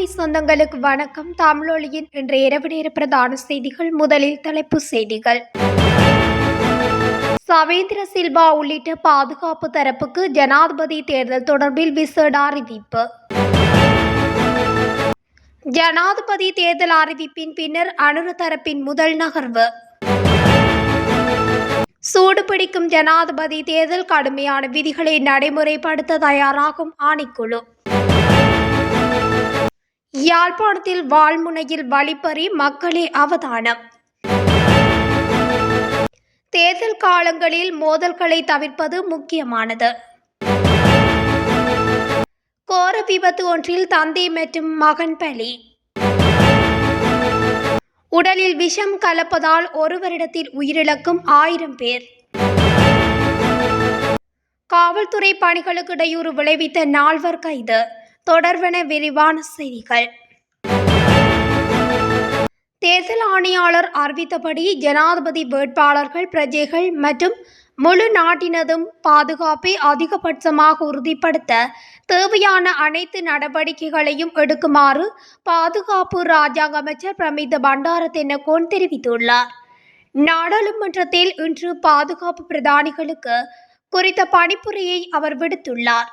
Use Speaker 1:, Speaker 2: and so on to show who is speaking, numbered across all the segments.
Speaker 1: தமிழொலி சொந்தங்களுக்கு வணக்கம். தமிழொலியின் இன்று இரவு நேர பிரதான செய்திகள் முதலில் தலைப்புச் செய்திகள். சவேந்திர சில்வா உள்ளிட்ட பாதுகாப்பு தரப்புக்கு ஜனாதிபதி தேர்தல் தொடர்பில் விசேட அறிவிப்பு. ஜனாதிபதி தேர்தல் அறிவிப்பின் பின்னர் அனுர தரப்பின் முதல் நகர்வு. சூடு பிடிக்கும் ஜனாதிபதி தேர்தல் கடுமையான விதிகளை நடைமுறைப்படுத்த தயாராகும் ஆணைக்குழு. யாழ்ப்பாணத்தில் வாழ்முனையில் வழிப்பறி மக்களே அவதானம். தேர்தல் காலங்களில் மோதல்களை தவிர்ப்பது முக்கியமானது. கோர விபத்து ஒன்றில் தந்தை மற்றும் மகன் பலி. உடலில் விஷம் கலப்பதால் ஒரு வருடத்தில் உயிரிழக்கும் ஆயிரம் பேர். காவல்துறை பணிகளுக்கு இடையூறு விளைவித்த நால்வர் கைது. தொடர்வன விரிவான செய்திகள். தேர்தல் ஆணையாளர் அறிவித்தபடி ஜனாதிபதி வேட்பாளர்கள் பிரஜைகள் மற்றும் முழு நாட்டினதும் பாதுகாப்பை அதிகபட்சமாக உறுதிப்படுத்த தேவையான அனைத்து நடவடிக்கைகளையும் எடுக்குமாறு பாதுகாப்பு ராஜாங்க அமைச்சர் பிரமித பண்டார தென்னகோன் தெரிவித்துள்ளார். நாடாளுமன்றத்தில் இன்று பாதுகாப்பு பிரதானிகளுக்கு குறித்த பணிப்புரையை அவர் விடுத்துள்ளார்.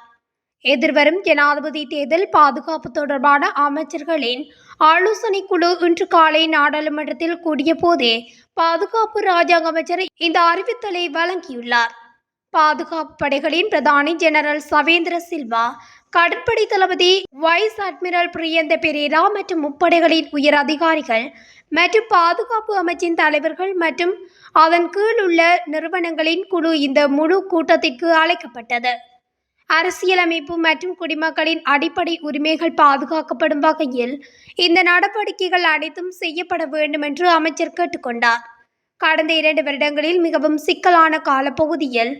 Speaker 1: எதிர்வரும் ஜனாதிபதி தேர்தல் பாதுகாப்பு தொடர்பான அமைச்சர்களின் ஆலோசனை குழு இன்று காலை நாடாளுமன்றத்தில் கூடிய போதே பாதுகாப்பு ராஜாங்க அமைச்சர் இந்த அறிவித்தலை வழங்கியுள்ளார். பாதுகாப்பு படைகளின் பிரதானி ஜெனரல் சவேந்திர சில்வா கடற்படை தளபதி வைஸ் அட்மிரல் பிரியந்த பெரேரா மற்றும் முப்படைகளின் உயர் அதிகாரிகள் மற்றும் பாதுகாப்பு அமைச்சின் தலைவர்கள் மற்றும் அதன் கீழ் உள்ள நிறுவனங்களின் குழு இந்த முழு கூட்டத்திற்கு அழைக்கப்பட்டது. அரசியலமைப்பு மற்றும் குடிமக்களின் அடிப்படை உரிமைகள் பாதுகாக்கப்படும் வகையில் இந்த நடவடிக்கைகள் அனைத்தும் செய்யப்பட வேண்டும் என்று அமைச்சர் கேட்டுக்கொண்டார். கடந்த இரண்டு வருடங்களில் மிகவும் சிக்கலான காலப்பகுதியில்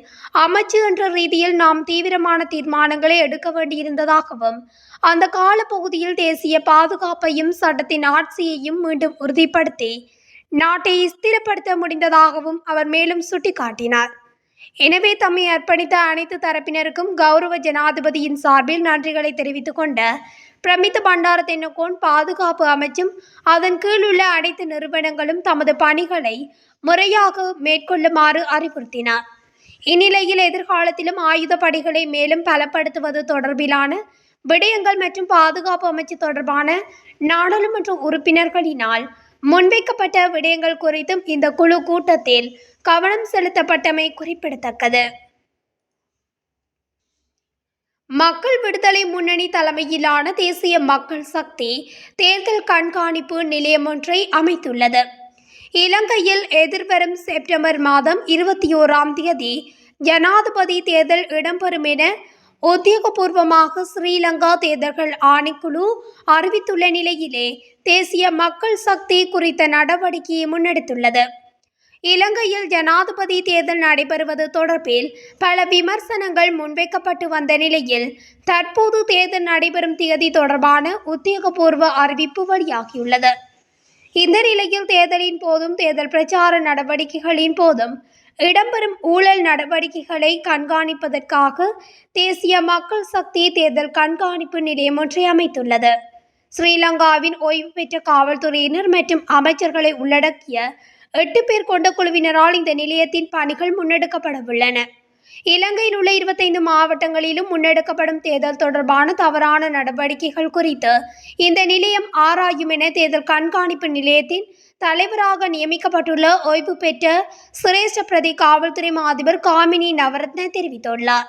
Speaker 1: அமைச்சு என்ற ரீதியில் நாம் தீவிரமான தீர்மானங்களை எடுக்க வேண்டியிருந்ததாகவும் அந்த காலப்பகுதியில் தேசிய பாதுகாப்பையும் சட்டத்தின் ஆட்சியையும் மீண்டும் உறுதிப்படுத்தி நாட்டை ஸ்திரப்படுத்த முடிந்ததாகவும் அவர் மேலும் சுட்டிக்காட்டினார். எனவே தம்மை அர்ப்பணித்த அனைத்து தரப்பினருக்கும் கௌரவ ஜனாதிபதியின் சார்பில் நன்றிகளை தெரிவித்துக் கொண்ட பிரமித் பண்டார தென்னகோன் பாதுகாப்பு அமைச்சும் அதன் கீழ் உள்ள அனைத்து நிறுவனங்களும் தமது பணிகளை முறையாக மேற்கொள்ளுமாறு அறிவுறுத்தினார். இந்நிலையில் எதிர்காலத்திலும் ஆயுத படைகளை மேலும் பலப்படுத்துவது தொடர்பிலான விடயங்கள் மற்றும் பாதுகாப்பு அமைச்சு தொடர்பான நாடாளுமன்ற உறுப்பினர்களினால் முன்வைக்கப்பட்ட விடயங்கள் குறித்தும் இந்த குழு கூட்டத்தில் கவனம் செலுத்தப்பட்டமை குறிப்பிடத்தக்கது. மக்கள் விடுதலை முன்னணி தலைமையிலான தேசிய மக்கள் சக்தி தேர்தல் கண்காணிப்பு நிலையம் ஒன்றை அமைத்துள்ளது. இலங்கையில் எதிர்வரும் செப்டம்பர் மாதம் இருபத்தி ஓராம் தேதி ஜனாதிபதி தேர்தல் இடம்பெறும் என உத்தியோகபூர்வமாக ஸ்ரீலங்கா தேர்தல்கள் ஆணைக்குழு அறிவித்துள்ள நிலையிலே தேசிய மக்கள் சக்தி குறித்த நடவடிக்கையை முன்னெடுத்துள்ளது. இலங்கையில் ஜனாதிபதி தேர்தல் நடைபெறுவது தொடர்பில் பல விமர்சனங்கள் முன்வைக்கப்பட்டு வந்த நிலையில் தற்போது தேர்தல் நடைபெறும் தேதி தொடர்பான உத்தியோகபூர்வ அறிவிப்பு வெளியாகியுள்ளது. இந்த நிலையில் தேர்தலின் போதும் தேர்தல் பிரச்சார நடவடிக்கைகளின் போதும் இடம்பெறும் ஊழல் நடவடிக்கைகளை கண்காணிப்பதற்காக தேசிய மக்கள் சக்தி தேர்தல் கண்காணிப்பு நிலையம் ஒன்றை அமைத்துள்ளது. ஸ்ரீலங்காவின் ஓய்வு பெற்ற காவல்துறையினர் மற்றும் அமைச்சர்களை உள்ளடக்கிய எட்டு பேர் கொண்ட குழுவினரால் இந்த நிலையத்தின் பணிகள் முன்னெடுக்கப்படவுள்ளன. இலங்கையில் உள்ள இருபத்தைந்து மாவட்டங்களிலும் முன்னெடுக்கப்படும் தேர்தல் தொடர்பான தவறான நடவடிக்கைகள் குறித்து இந்த நிலையம் ஆராயும் என தேர்தல் கண்காணிப்பு நிலையத்தின் தலைவராக நியமிக்கப்பட்டுள்ள ஓய்வு பெற்ற சிரேஷ்ட பிரதி காவல்துறை மாதிபர் காமினி நவரத்ன தெரிவித்துள்ளார்.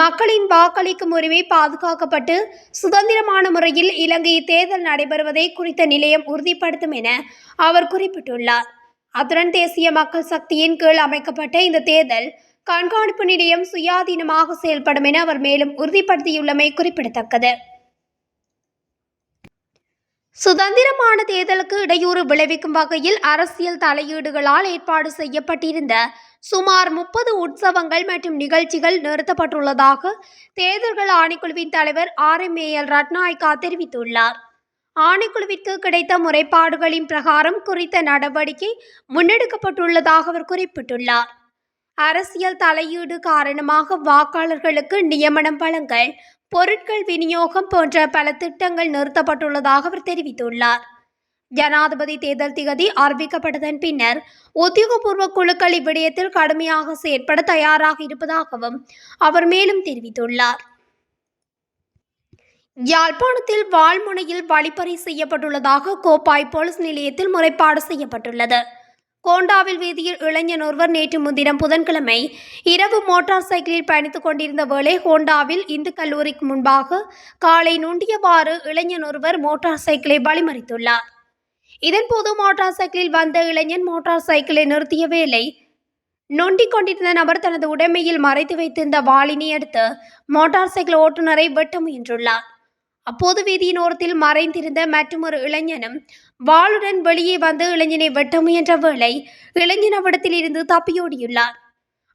Speaker 1: மக்களின் வாக்களிக்கும் உரிமை பாதுகாக்கப்பட்டு சுதந்திரமான முறையில் இலங்கை தேர்தல் நடைபெறுவதை குறித்த நிலையம் உறுதிப்படுத்தும் என அவர் குறிப்பிட்டுள்ளார். அத்துடன் தேசிய மக்கள் சக்தியின் கீழ் அமைக்கப்பட்ட இந்த தேர்தல் கண்காணிப்பு நிலையம் சுயாதீனமாக செயல்படும் என அவர் மேலும் உறுதிப்படுத்தியுள்ளமை குறிப்பிடத்தக்கது. சுதந்திரமான தேர்தலுக்கு இடையூறு விளைவிக்கும் வகையில் அரசியல் தலையீடுகளால் ஏற்பாடு செய்யப்பட்டிருந்த சுமார் முப்பது உற்சவங்கள் மற்றும் நிகழ்ச்சிகள் நிறுத்தப்பட்டுள்ளதாக தேர்தல்கள் ஆணைக்குழுவின் தலைவர் ஆர் எம் ஏஎல் ரட்நாயக்கா தெரிவித்துள்ளார். ஆணைக்குழுவிற்கு கிடைத்த முறைப்பாடுகளின் பிரகாரம் குறித்த நடவடிக்கை முன்னெடுக்கப்பட்டுள்ளதாக அவர் குறிப்பிட்டுள்ளார். அரசியல் தலையீடு காரணமாக வாக்காளர்களுக்கு நியமனம் வழங்கல் பொருட்கள் விநியோகம் போன்ற பல திட்டங்கள் நிறுத்தப்பட்டுள்ளதாக அவர் தெரிவித்துள்ளார். ஜனாதிபதி தேர்தல் திகதி அறிவிக்கப்பட்டதன் பின்னர் உத்தியோகபூர்வ குழுக்கள் இவ்விடயத்தில் கடுமையாக செயற்பட தயாராக இருப்பதாகவும் அவர் மேலும் தெரிவித்துள்ளார். யாழ்ப்பாணத்தில் வால்முனையில் வழிப்பறி செய்யப்பட்டுள்ளதாக கோப்பாய் போலீஸ் நிலையத்தில் முறைப்பாடு செய்யப்பட்டுள்ளது. கோண்டாவில் வீதியில் இளைஞன் ஒருவர் நேற்று முன்தினம் புதன்கிழமை இரவு மோட்டார் சைக்கிளில் பயணித்துக் கொண்டிருந்த வேளை ஹோண்டாவில் இந்து கல்லூரிக்கு முன்பாக காலை நுண்டியவாறு இளைஞன் ஒருவர் மோட்டார் சைக்கிளை வழிமறித்துள்ளார். இதன்போது மோட்டார் சைக்கிளில் வந்த இளைஞன் மோட்டார் சைக்கிளை நிறுத்திய வேளை நொண்டிக் கொண்டிருந்த நபர் தனது உடைமையில் மறைத்து வைத்திருந்த வாளினை அடுத்து மோட்டார் சைக்கிள் ஓட்டுநரை வெட்ட முயன்றுள்ளார். அப்போது வீதியின் ஓரத்தில் மறைந்திருந்த மற்றொரு இளைஞனும் வாளுடன் வெளியே வந்து இளைஞனை வெட்ட முயன்ற வேளை இளைஞன் அவ்விடத்தில் இருந்து தப்பியோடியுள்ளார்.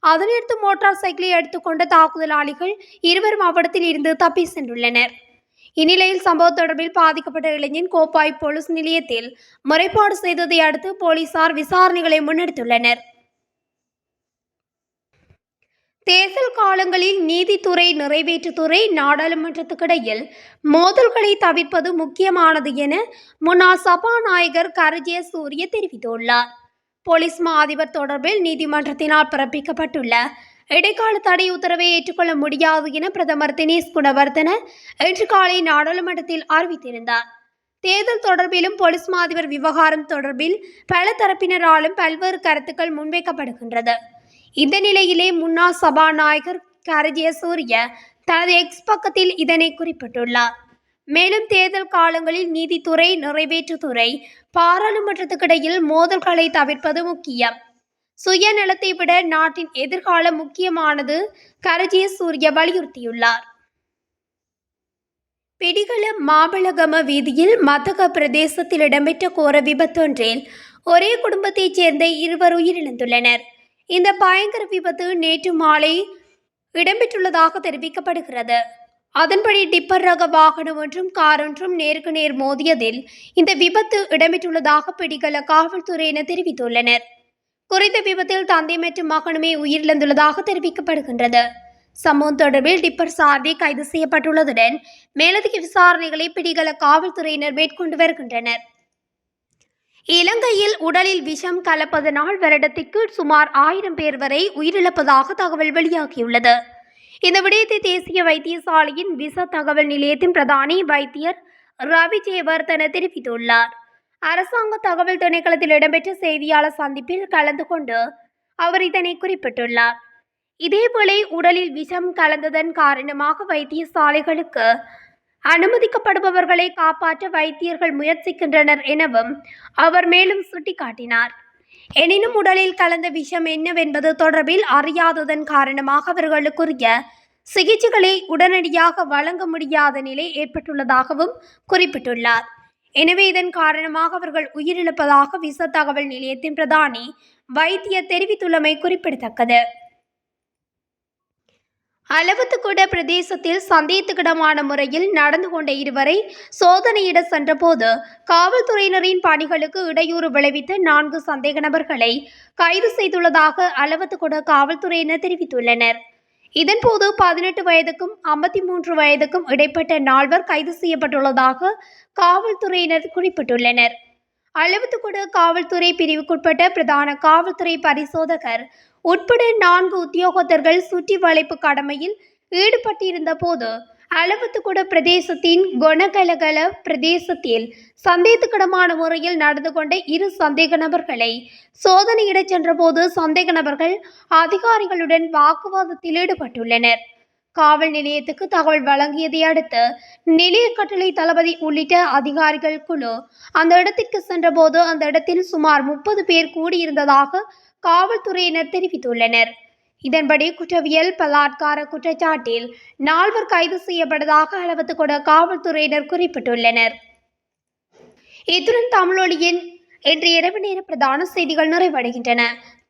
Speaker 1: அதனையடுத்து மோட்டார் சைக்கிளை எடுத்துக்கொண்ட தாக்குதலாளிகள் இருவரும் அவ்விடத்தில் இருந்து தப்பி சென்றுள்ளனர். இந்நிலையில் சம்பவம் தொடர்பில் பாதிக்கப்பட்ட இளைஞன் கோப்பாய் போலீஸ் நிலையத்தில் முறைப்பாடு செய்ததை அடுத்து போலீசார் விசாரணைகளை முன்னெடுத்துள்ளனர். தேர்தல் காலங்களில் நீதித்துறை நிறைவேற்றுத்துறை நாடாளுமன்றத்துக்கிடையில் மோதல்களை தவிர்ப்பது முக்கியமானது என முன்னாள் சபாநாயகர் கரஜே சூரிய தெரிவித்துள்ளார். போலீஸ் மா அதிபர் தொடர்பில் நீதிமன்றத்தினால் பிறப்பிக்கப்பட்டுள்ள இடைக்கால தடை உத்தரவை ஏற்றுக்கொள்ள முடியாது என பிரதமர் தினேஷ் குணவர்தன இன்று காலை நாடாளுமன்றத்தில் அறிவித்திருந்தார். தேர்தல் தொடர்பிலும் போலீஸ் மாதிபர் விவகாரம் தொடர்பில் பல தரப்பினராலும் பல்வேறு கருத்துக்கள் முன்வைக்கப்படுகின்றது. இந்த நிலையிலே முன்னாள் சபாநாயகர் கரஜய சூரிய தனது எக்ஸ் பக்கத்தில் இதனை குறிப்பிட்டுள்ளார். மேலும் தேர்தல் காலங்களில் நீதித்துறை நிறைவேற்றுத்துறை பாராளுமன்றத்துக்கிடையில் மோதல்களை தவிர்ப்பது முக்கியம். சுயநலத்தை விட நாட்டின் எதிர்காலம் முக்கியமானது கரஜிய சூரிய வலியுறுத்தியுள்ளார். பிடிகள மாபலகம வீதியில் மதக பிரதேசத்தில் இடம்பெற்ற கோர விபத்தொன்றில் ஒரே குடும்பத்தைச் சேர்ந்த இருவர் உயிரிழந்துள்ளனர். இந்த பயங்கர விபத்து நேற்று மாலை இடம்பெற்றுள்ளதாக தெரிவிக்கப்படுகிறது. அதன்படி டிப்பர் ரக வாகனம் ஒன்றும் கார் ஒன்றும் நேருக்கு நேர் மோதியதில் இந்த விபத்து இடம்பெற்றுள்ளதாக பிடிகள காவல்துறையினர் தெரிவித்துள்ளனர். குறித்த விபத்தில் தந்தை மற்றும் மகனுமே உயிரிழந்துள்ளதாக தெரிவிக்கப்படுகின்றது. சம்பவம் தொடர்பில் டிப்பர் சார்பில் கைது செய்யப்பட்டுள்ளதுடன் மேலதிக விசாரணைகளை பிடிகள காவல்துறையினர் மேற்கொண்டு வருகின்றனர். இலங்கையில் உடலில் விஷம் கலப்பதனால் வருடத்திற்கு சுமார் ஆயிரம் பேர் வரை உயிரிழப்பதாக தகவல் வெளியாகியுள்ளது. இந்த விடயத்தை தேசிய வைத்தியசாலையின் விச தகவல் நிலையத்தின் பிரதானி வைத்தியர் ரவி ஜெயவர்தன தெரிவித்துள்ளார். அரசாங்க தகவல் திணைக்களத்தில் இடம்பெற்ற செய்தியாளர் சந்திப்பில் கலந்து கொண்டு அவர் இதனை குறிப்பிட்டுள்ளார். இதேபோல உடலில் விஷம் கலந்ததன் காரணமாக வைத்தியசாலைகளுக்கு அனுமதிக்கப்படுபவர்களை காப்பாற்ற வைத்தியர்கள் முயற்சிக்கின்றனர் எனவும் அவர் மேலும் சுட்டிக்காட்டினார். எனினும் உடலில் கலந்த விஷம் என்னவென்பது தொடர்பில் அறியாததன் காரணமாக அவர்களுக்குரிய சிகிச்சைகளை உடனடியாக வழங்க முடியாத நிலை ஏற்பட்டுள்ளதாகவும் குறிப்பிட்டுள்ளார். எனவே இதன் காரணமாக அவர்கள் உயிரிழப்பதாக விச தகவல் நிலையத்தின் பிரதானி வைத்தியர் தெரிவித்துள்ளமை குறிப்பிடத்தக்கது. அளவத்துக்குட பிரதேசத்தில் சந்தேகத்துக்கிடமான முறையில் நடந்து கொண்ட இருவரை சோதனையிட சென்றபோது காவல்துறையினரின் பணிகளுக்கு இடையூறு விளைவித்த நான்கு சந்தேக நபர்களை கைது செய்துள்ளதாக அளவத்துக்குட காவல்துறையினர் தெரிவித்துள்ளனர். இதன்போது பதினெட்டு வயதுக்கும் ஐம்பத்தி மூன்று வயதுக்கும் இடைப்பட்ட நால்வர் கைது செய்யப்பட்டுள்ளதாக காவல்துறையினர் குறிப்பிட்டுள்ளனர். அளவுத்துக்குடு காவல்துறை பிரிவுக்குட்பட்ட பிரதான காவல்துறை பரிசோதகர் உட்பட நான்கு உத்தியோகத்தர்கள் சுற்றி வளைப்பு கடமையில் ஈடுபட்டிருந்த போது அளவத்துக்குட பிரதேசத்தின் கொணகலகல பிரதேசத்தில் சந்தேகத்துக்கிடமான முறையில் நடந்து கொண்ட இரு சந்தேக நபர்களை சோதனையிடச் சென்றபோது சந்தேக நபர்கள் அதிகாரிகளுடன் வாக்குவாதத்தில் ஈடுபட்டுள்ளனர். காவல் நிலையத்துக்கு தகவல் வழங்கியதை அடுத்து நிலைய கட்டளை தளபதி உள்ளிட்ட அதிகாரிகள் குழு அந்த இடத்திற்கு சென்றபோது அந்த இடத்தில் சுமார் முப்பது பேர் கூடியிருந்ததாக காவல்துறையினர் தெரிவித்துள்ளனர். இதன்படி குற்றவியல் பலாத்கார குற்றச்சாட்டில் நால்வர் கைது செய்யப்பட்டதாக அளவத்துக்கொட காவல்துறையினர் குறிப்பிட்டுள்ளனர். இத்துடன் தமிழொலியின் இன்று இரவு நேர பிரதான செய்திகள் நிறைவடைகின்றன.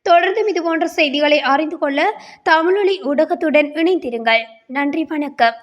Speaker 1: தொடர்ந்தும் இதுபோன்ற செய்திகளை அறிந்து கொள்ள தமிழொலி ஊடகத்துடன் இணைந்திருங்கள். நன்றி வணக்கம்.